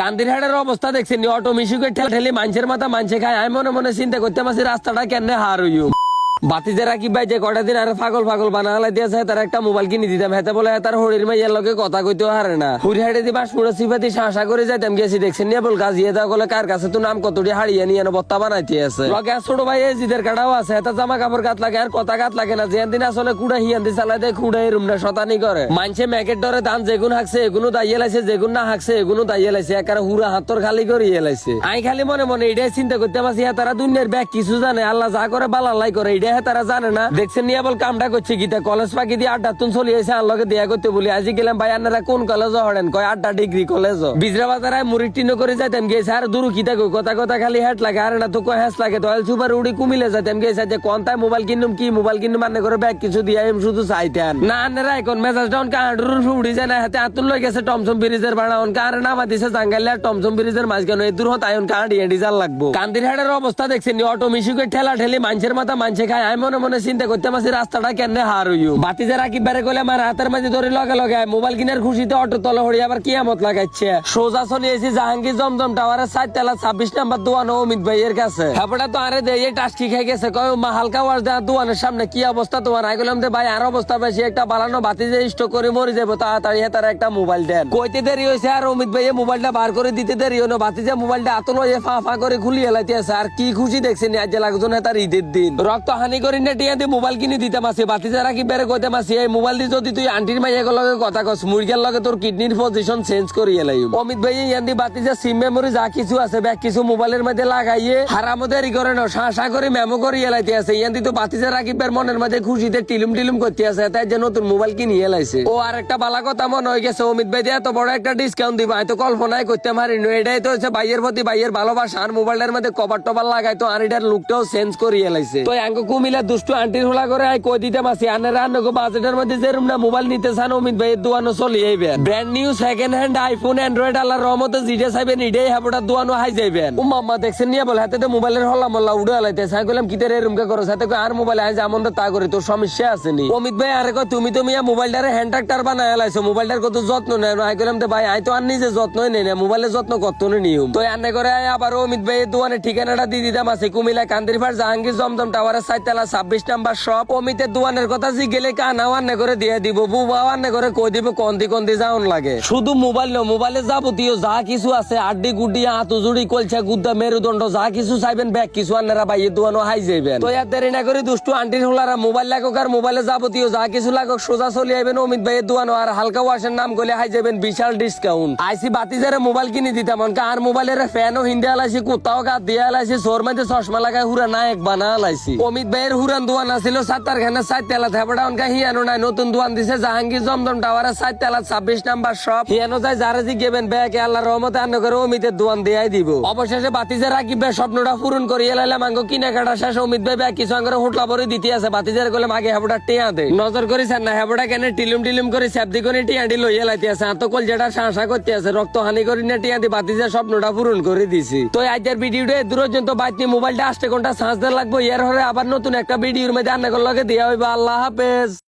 কান্দিরহাটের অবস্থা দেখছেন অটো মিশুকে ঠেলা ঠেলি মানুষের মাথা মানছে খায়। আমি মনে মনে চিন্তা করতে পারছি, রাস্তাটা কেন হার হইম বাতিজে রাখি ভাই যে কটা দিন আর পাগল পাগল বানালা দিয়েছে তার একটা মোবাইল কিনে দিতাম। হেতে বলে তার হরির মাইয়ার লগে কথা কইতেও হারে না। হুড়ি হাড়ে দিবা সুড়ে সিপাতি শাসা করে যাইতাম, গেছি দেখছেন নিয়ে বল গাজিয়ে দেওয়া গেলে কার কাছে তো নাম কতটি হারিয়ে নিয়ে বত্তা বানাইতে আছে। লগে ছোট ভাই এই জিদের কাটাও আছে এটা জামা কাপড় গাত লাগে, আর কথা গাত লাগে না। যে দিন আসলে কুড়া হিয়ান্দি চালাই দেয় কুড়া এই রুমটা শতানি করে। মানছে ম্যাকেট ডরে ধান যেগুন হাকছে এগুলো দাইয়ে লাইছে, যেগুন না হাকছে এগুলো দাইয়ে লাইছে একারে হুরা হাতর খালি করে ইয়ে লাইছে। আই খালি মনে মনে এটাই চিন্তা করতে পারছি তারা দুনিয়ার ব্যাগ কিছু জানে, আল্লাহ যা করে বালাল্লাই করে, এটাই হ্যাঁ তারা জানে না। দেখছেন নিয়ে বল কামটা করছে গীতা কলেজ পাকি দিয়ে আড্ডা তুন চলে এসে আল্লাহকে দেয়া করতে বলি। আজ গেলাম ভাই আপনারা কোন কলেজ হরেন? কয়, আড্ডা ডিগ্রি কলেজ। বিজরা বাজারে মুড়ি টিনো করে যাইতাম গেছে আর দূর কি থাকো কথা কথা খালি হেট লাগে, আর না তো কয় হ্যাস লাগে? তো সুপার উড়ি কুমিলে যাইতাম গেছে যে কোন তাই মোবাইল কিনুম কি, মোবাইল কিনুম মানে করে ব্যাগ কিছু দিয়ে আমি শুধু চাইতেন। না আনারা এখন মেজাজ ডাউন কাহাডুর উড়ি যায় না, হাতে আতুল লই গেছে টমসম ব্রিজের ভাড়া অন। কার নামা দিছে জাঙ্গালে আর টমসম ব্রিজের এই দূর হত আয়ন কাহাডি ডিজাল লাগবো। কান্দিরহাটের অবস্থা দেখছেন অটো মিশুকে ঠেলা ঠেলি মানুষের মাথা মানছে খায় আমি মনে মনে চিন্তা করতে মাসি রাস্তাটা কেন হার হইও বাতিজে রাখি বেড়ে গেলে আমার হাতের মাঝে ধরে লগে লগে মোবাইল কিনার খুশিতে অটো তলে হড়ি আবার কিয়ামত লাগাচ্ছে সোজা চলে এসেছি জাহাঙ্গীর জমজম টাওয়ারের সাত তেলা ছাব্বিশ নাম্বার দোয়ানো অমিত ভাইয়ের কাছে। হ্যাপটা তো আরে দেয় টাস্কি খেয়ে গেছে, কয় মা হালকা ওয়াজ দেওয়া দোয়ানের সামনে কি অবস্থা তোমার? আই গেলাম যে ভাই, আর অবস্থা বেশি, একটা বালানো বাতি যে স্টক করে মরে যাব তাড়াতাড়ি হ্যাঁ তারা একটা মোবাইল দেন। কইতে দেরি হয়েছে আর অমিত ভাইয়ে মোবাইলটা বার করে দিতে দেরি হলো, বাতিজে মোবাইলটা আতলো ফা ফা করে খুলিয়ে লাইতে আছে, আর কি খুশি দেখছেন আজ লাগজন তার ঈদের দিন। রক্ত হানি করি না, টিয়া দিয়ে মোবাইল কিনে দিতে মাসে বাতি যারা কি বেড়ে কইতে মাসে এই মোবাইল দিয়ে যদি তুই আন্টির মাইয়া লগে কথা কস মুরগের লগে তোর কিডনির পজিশন চেঞ্জ করিয়ে লাই অমিত ভাই ইয়ান্দি বাতি যে সিম মেমোরি যা কিছু আছে ব্যাগ কিছু মোবাইলের মধ্যে লাগাইয়ে হারামদেরই করে না শাসা করে মেমো করে এলাইতে আছে। ইয়ান্দি তো বাতি যে রাখিবের মনের মধ্যে খুশিতে টিলুম টিলুম করতে আছে, তাই যে নতুন মোবাইল কিনে এলাইছে। ও আর একটা বালা কথা মনে হয়ে গেছে, অমিত ভাই এত বড় একটা ডিসকাউন্ট দিবা। হয়তো কল্পনাই করতে পারিনি এটাই তো হচ্ছে ভাইয়ের প্রতি ভাইয়ের ভালোবাসা, আর মোবাইলের মধ্যে কভার টভার লাগাই তো, আর এটার লুকটাও চেঞ্জ করে এলাইছে। তো আঙ্গ কুমিলা দুষ্টু আন্টির হোলা করে আই কই দিতে মাসি আনারা বাজেটের মধ্যে যে রুমনা মোবাইল নিতে চান, অমিত ভাইয়ের দোয়ানো চলি আইবেন brand new second hand iPhone Android আল্লাহর রহমতে জিডে চাইবেন ইডেই হাবড়া দোয়ানো হাই ও মাম্মা, দেখছেন নিয়ে বলে হাতে মোবাইলের হল্লা মল্লা উড়ে আলাইতে। চাই গেলাম কিতে রে রুমকে করো সাথে আর মোবাইল আই যেমন তা করে তোর সমস্যা আছে নি? অমিত ভাই আরে কই তুমি তো মিয়া মোবাইলটারে হ্যান্ড বানায় লাইছো মোবাইলটার কত যত্ন নেয় আই গেলাম তো ভাই, আই তো আর নিজে যত্নই নেই না? মোবাইলের যত্ন কত নিয়ম তো আন্নে করে আবার অমিত ভাইয়ের দোয়ানে ঠিকানাটা দিয়ে দিতাম আছে কুমিল্লা কান্দিরপাড় জাহাঙ্গীর জমজম টাওয়ারের সাইতলা ছাব্বিশ নাম্বার শপ অমিতের দোয়ানের কথা জি গেলে আন্নে করে দিয়ে দিব। আন্নে করে কই দিব কন্দি কন্দি যাওন লাগে। শুধু মোবাইল ন মোবাইলে যাবতীয় যা কিছু আছে, আড্ডি গুড্ডি আতুজুড়ি কলছা গুদ্দা মেরুদণ্ড, যা কিছু চাইবেন ব্যাগ কিছু আন্নারা বাইয়ে দোয়ানো হাই যাইবেন। তো ইয়ার দেরি না করে দুষ্টু আন্টির হোলারা মোবাইল লাগুক আর মোবাইলে যাবতীয় যা কিছু লাগুক সোজা চলে আইবেন অমিত ভাইয়ের দোয়ানো আর হালকা ওয়াশের নাম গলে হাই যাবেন বিশাল ডিসকাউন্ট আইসি বাতি যারা মোবাইল কিনে দিতাম আর মোবাইলের ফ্যানও হিন্দে আলাইছি, কুত্তাও গাত দিয়ে আলাইছি সোর চশমা লাগাই হুরা না এক বানা আলাইছি। অমিত ভাইয়ের হুরান দোয়ান আছিল সাত্তার খানের সাত তেলা থাপড়া অনকা হিয়ানো নাই, নতুন দোয়ান দিছে, জাহাঙ্গীর জমদম টাওয়ারের সাত তেলা ছাব্বিশ নাম্বার সব হিয়ানো যায় যারা জি গেবেন, ব্যাগে আল্লাহ রহমতে আন্ন করে অমিতের দোয়ান দিয়াই দিব। অবশেষে বাতিজে রাখিবে স্বপ্নটা পূরণ করিয়ে লাইলাম আঙ্গ কিনা কাটা শেষ, অমিত ভাই ব্যাগ কিছু আঙ্গরে হোটলা ভরে দিতে আছে। বাতিজার গেলে মাগে হেবড়া টেয়া দে। নজর করেছেন না হেবড়া কেন টিলুম টিলুম করে স্যাপদি করে, টিয়া ডি লইয়া লাইতে আছে। আত কল যেটা শাঁসা করতে আছে রক্ত হানি করি না, টিয়া দি বাতিজার স্বপ্নটা পূরণ করে দিছি। তো আজকের ভিডিওটা দূর পর্যন্ত বাইতে মোবাইলটা আসতে কোনটা সাঁচ লাগবো, এর হরে আবার নতুন একটা ভিডিওর মধ্যে আন্না লগে দেওয়া হইবা। আল্লাহ হাফেজ।